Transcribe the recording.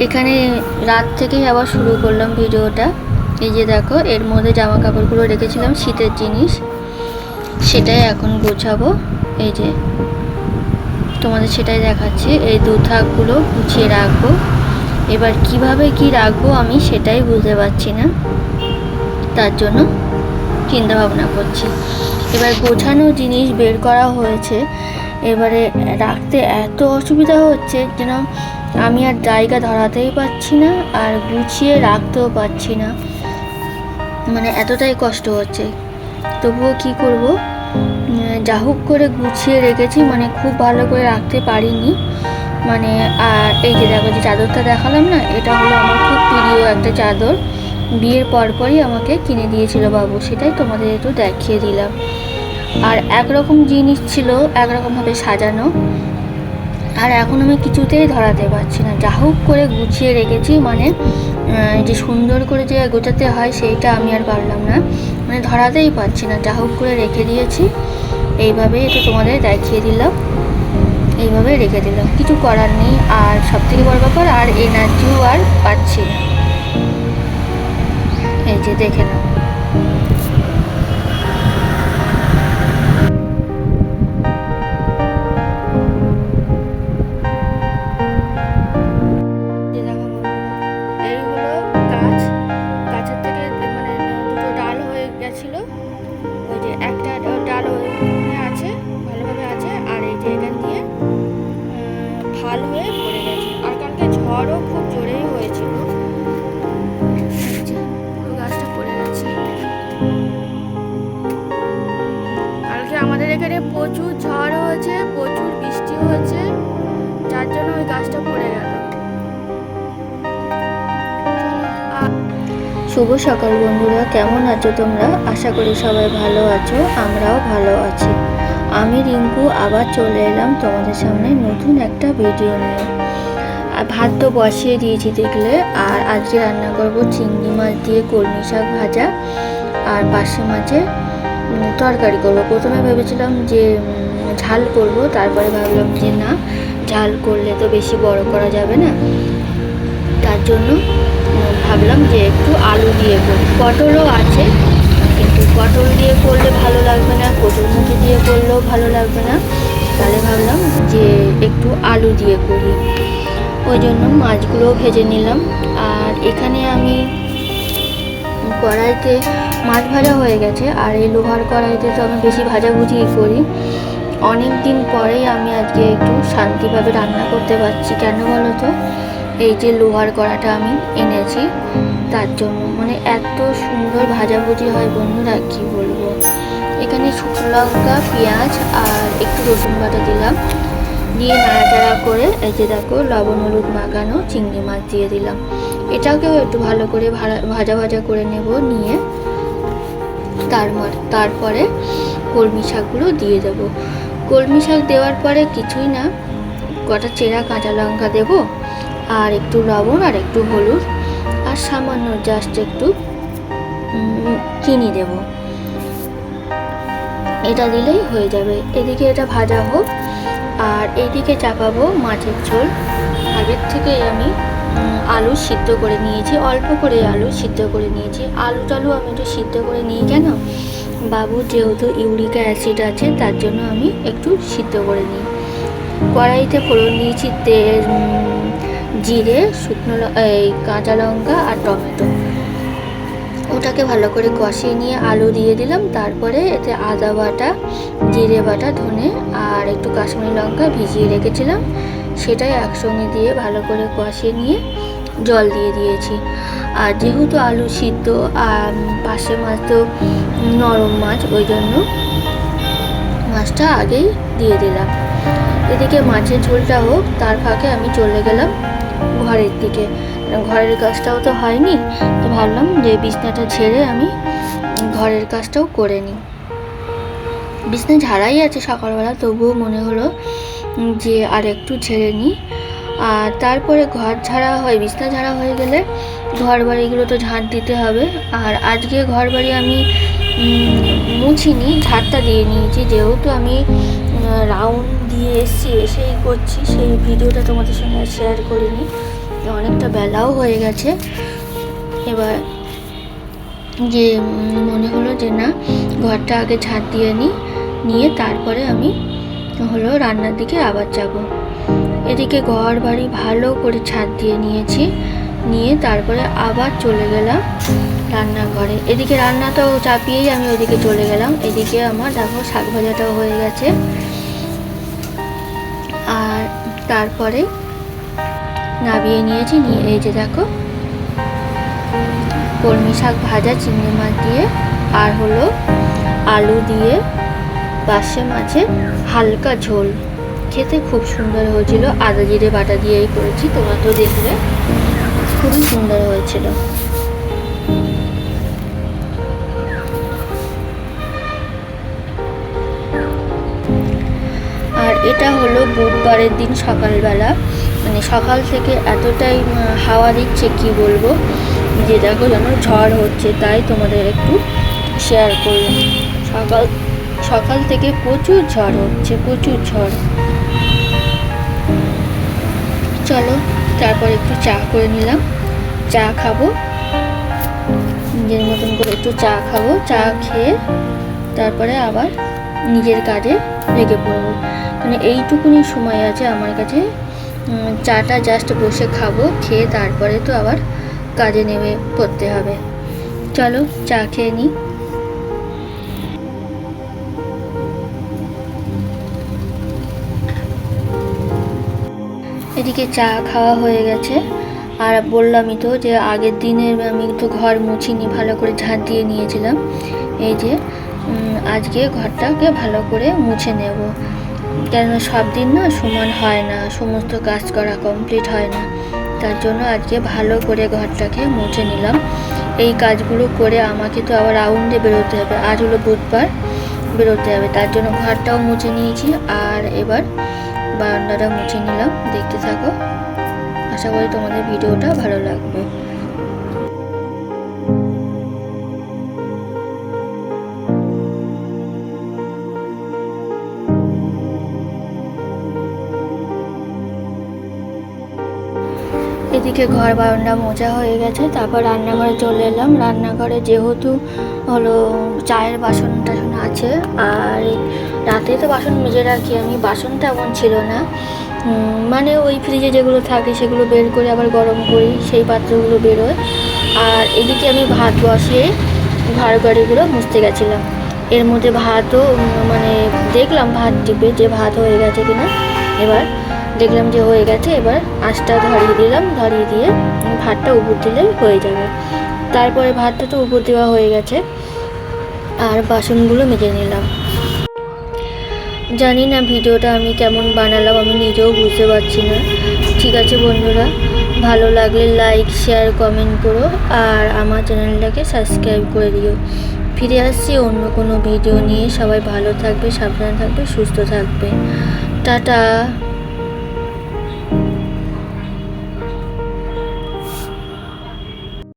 এখানে রাত থেকেই আবার শুরু করলাম ভিডিওটা। এই যে দেখো, এর মধ্যে জামা কাপড়গুলো রেখেছিলাম, শীতের জিনিস। সেটাই এখন গোছাবো। এই যে, তোমাদের সেটাই দেখাচ্ছি। এই দু থাকগুলো গুছিয়ে রাখব। এবার কীভাবে কি রাখব আমি সেটাই বুঝতে পারছি না। তার জন্য চিন্তা ভাবনা করছি। এবার গোছানো জিনিস বের করা হয়েছে। এবারে রাখতে এত অসুবিধা হচ্ছে যেন আমি আর জায়গা ধরাতেই পারছি না আর গুছিয়ে রাখতেও পারছি না। মানে এতটাই কষ্ট হচ্ছে। তবুও কি করব? যা হোক করে গুছিয়ে রেখেছি মানে খুব ভালো করে রাখতে পারিনি। মানে আর এই যে দেখো, যে চাদরটা দেখালাম না, এটা হলো আমার খুব প্রিয় একটা চাদর। বিয়ের পরপরই আমাকে কিনে দিয়েছিল বাবু, সেটাই তোমাদের একটু দেখিয়ে দিলাম। আর একরকম জিনিস ছিল, একরকমভাবে সাজানো। আর এখন আমি কিছুতেই ধরাতে পারছি না। যা হোক করে গুছিয়ে রেখেছি মানে যে সুন্দর করে যে গোছাতে হয় সেইটা আমি আর পারলাম না। মানে ধরাতেই পারছি না। যা হোক করে রেখে দিয়েছি। এইভাবেই এটা তোমাদের দেখিয়ে দিলাম। এইভাবে রেখে দিলাম। কিছু করার নেই। আর সব থেকে বড় ব্যাপার, আর এনার্জিও আর পাচ্ছি না। এই যে দেখে নাও। এখানে প্রচুর ঝড় হয়েছে, প্রচুর বৃষ্টি হয়েছে, যার জন্য ওই গাছটা পড়ে গেল। শুভ সকাল বন্ধুরা, কেমন আছো তোমরা? আশা করি সবাই ভালো আছো, আমরাও ভালো আছি। আমি রিঙ্কু, আবার চলে এলাম তোমাদের সামনে নতুন একটা ভিডিও নিয়ে। আর ভাত তো বসিয়ে দিয়েছি দেখলে, আর আজকে রান্না করব চিংড়ি মাছ দিয়ে কলমি শাক ভাজা, আর পার্শে মাছের তরকারি করব। প্রথমে ভেবেছিলাম যে ঝাল করব, তারপরে ভাবলাম যে না, ঝাল করলে তো বেশি বড় করা যাবে না। তার জন্য ভাবলাম যে একটু আলু দিয়ে করি পটলও আছে, কিন্তু পটল দিয়ে করলে ভালো লাগবে না কচুরমুখী দিয়ে করলেও ভালো লাগবে না। তাহলে ভাবলাম যে একটু আলু দিয়ে করি। ওই জন্য মাছগুলোও ভেজে নিলাম। আর এখানে আমি কড়াইতে মাছ ভাজা হয়ে গেছে আর এই লোহার কড়াইতে তো আমি বেশি ভাজাভুজিই করি। অনেক দিন পরেই আমি আজকে একটু শান্তিভাবে রান্না করতে পারছি। কেন বলো তো? এই যে লোহার কড়াটা আমি এনেছি, তার জন্য। মানে এত সুন্দর ভাজাভুজি হয় বন্ধুরা, কি বলব? এখানে শুকনো লঙ্কা, পেঁয়াজ আর একটু রসুন বাটা দিলাম। দিয়ে নাড়াচাড়া করে এই যে দেখো, লবণ হলুদ মাখানো চিংড়ি মাছ দিয়ে দিলাম। এটাকেও একটু ভালো করে ভাজা ভাজা করে নেব, নিয়ে তার তারপরে কলমি শাকগুলো দিয়ে দেবো। কলমি শাক দেওয়ার পরে কিছুই না, কটা চেরা কাঁচা লঙ্কা দেবো, আর একটু লবণ আর একটু হলুদ, আর সামান্য জাস্ট একটু চিনি দেব। এটা দিলেই হয়ে যাবে। এদিকে এটা ভাজা হোক, আর এইদিকে চাপাবো মাছের ঝোল। আগের থেকে আমি আলু সিদ্ধ করে নিয়েছি, অল্প করে আলু সিদ্ধ করে নিয়েছি। আলু টালু আমি একটু সিদ্ধ করে নিই কেন? বাবু যেহেতু ইউরিক অ্যাসিড আছে, তার জন্য আমি একটু সিদ্ধ করে নিই। কড়াইতে ফোড়ন দিয়েছি তেল জিরে, শুকনো এই কাঁচা লঙ্কা আর টমেটো। ওটাকে ভালো করে কষিয়ে নিয়ে আলু দিয়ে দিলাম, তারপরে এতে আদা বাটা, জিরে বাটা, ধনে আর একটু কাশ্মীরি লঙ্কা ভিজিয়ে রেখেছিলাম। সেটাই একসঙ্গে দিয়ে ভালো করে কষিয়ে নিয়ে জল দিয়ে দিয়েছি। আর যেহেতু আলু সিদ্ধ আর পাশে মাছ তো নরম মাছ, ওই জন্য মাছটা আগেই দিয়ে দিলাম। এদিকে মাছের ঝোলটা হোক, তার ফাঁকে আমি চলে গেলাম ঘরের দিকে। ঘরের কাজটাও তো হয়নি, তো ভাবলাম যে বিছনাটা ছেড়ে আমি ঘরের কাজটাও করে নিই। বিছনা ঝাড়াই আছে সকালবেলা, তবুও মনে হলো যে আর একটু ছেড়ে নিই। আর তারপরে ঘর ঝাড়া হয়, বিছনা ঝাড়া হয়ে গেলে ঘর বাড়িগুলো তো ঝাঁট দিতে হবে। আর আজকে ঘর বাড়ি আমি মুছিনি, ঝাড়টা দিয়ে নিয়েছি। যেহেতু আমি রাউন্ড দিয়ে এসছি, এসেই করছি, সেই ভিডিওটা তোমাদের সঙ্গে শেয়ার করিনি। অনেকটা বেলাও হয়ে গেছে। এবার যে মনে হলো যে না, ঘরটা আগে ঝাঁট দিয়ে নিই, নিয়ে তারপরে আমি হলো, রান্নার দিকে আবার যাব। এদিকে ঘর বাড়ি ভালো করে ছাদ দিয়ে নিয়েছি, নিয়ে তারপরে আবার চলে গেলাম রান্নাঘরে। এদিকে রান্নাটাও চাপিয়েই আমি ওদিকে চলে গেলাম। এদিকে আমার দেখো শাক ভাজাটাও হয়ে গেছে। আর তারপরে নাবিয়ে নিয়েছি, নিয়ে এই যে দেখো, কলমি শাক ভাজা, চিংড়ি মাছ দিয়ে, আর হলো আলু দিয়ে পাশে মাছের হালকা ঝোল। খেতে খুব সুন্দর হয়েছিল। আদা জিরে বাটা দিয়েই করেছি, তোমরা তো দেখবে খুবই সুন্দর হয়েছিল। আর এটা হলো বুধবারের দিন সকালবেলা। মানে সকাল থেকে এতটাই হাওয়া দিচ্ছে, কি বলব? যে দেখো যেন ঝড় হচ্ছে, তাই তোমাদের একটু শেয়ার করলাম। সকাল সকাল থেকে প্রচুর ঝড় হচ্ছে, প্রচুর ঝড়। চলো, তারপর একটু চা করে নিলাম। চা খাব। নিজের মতন করে একটু চা খাব। চা খেয়ে তারপরে আবার নিজের কাজে লেগে পড়ব। মানে এইটুকুনি সময় আছে আমার কাছে। চাটা জাস্ট বসে খাব, খেয়ে তারপরে তো আবার কাজে নেমে পড়তে হবে। চলো, চা খেয়ে নিই এদিকে চা খাওয়া হয়ে গেছে। আর বললামই তো যে আগের দিনের আমি একটু ঘর মুছিনি, ভালো করে ঝাঁট দিয়ে নিয়েছিলাম। এই যে আজকে ঘরটাকে ভালো করে মুছে নেব। কেন সব দিন না সমান হয় না, সমস্ত কাজ করা কমপ্লিট হয় না। তার জন্য আজকে ভালো করে ঘরটাকে মুছে নিলাম। এই কাজগুলো করে আমাকে তো আবার রাউন্ডে বেরোতে হবে। আজ হলো বুধবার, বেরোতে হবে। তার জন্য ঘরটাও মুছে নিয়েছি। আর এবার বারান্দাটা মুছে নিলাম। দেখতে থাকো। আশা করি তোমাদের ভিডিওটা ভালো লাগবে। এদিকে ঘর বারান্দা মোজা হয়ে গেছে, তারপর রান্নাঘরে চলে এলাম। রান্নাঘরে যেহেতু হলো চায়ের বাসন টাসন আছে, আর রাতে তো বাসন মেজে রাখি আমি, বাসন তেমন ছিল না। মানে ওই ফ্রিজে যেগুলো থাকে সেগুলো বের করে আবার গরম করি, সেই পাত্রগুলো বেরোয়। আর এদিকে আমি ভাত বসিয়ে ঘর বাড়িগুলো মুছতে গেছিলাম। এর মধ্যে ভাতও মানে দেখলাম ভাত টিপে যে ভাত হয়ে গেছে কিনা। এবার দেখলাম যে হয়ে গেছে, এবার আঁচটা ধরিয়ে দিলাম, ধরিয়ে দিয়ে ভাতটা উপর দিলেই হয়ে যাবে। তারপরে ভাতটা তো উপর দেওয়া হয়ে গেছে, আর বাসনগুলো মেজে নিলাম। জানি না ভিডিওটা আমি কেমন বানালাম, আমি নিজেও বুঝতে পারছি না। ঠিক আছে বন্ধুরা, ভালো লাগলে লাইক শেয়ার কমেন্ট করো, আর আমার চ্যানেলটাকে সাবস্ক্রাইব করে দিও। ফিরে আসছি অন্য কোনো ভিডিও নিয়ে। সবাই ভালো থাকবে, সাবধানে থাকবে, সুস্থ থাকবে। টাটা।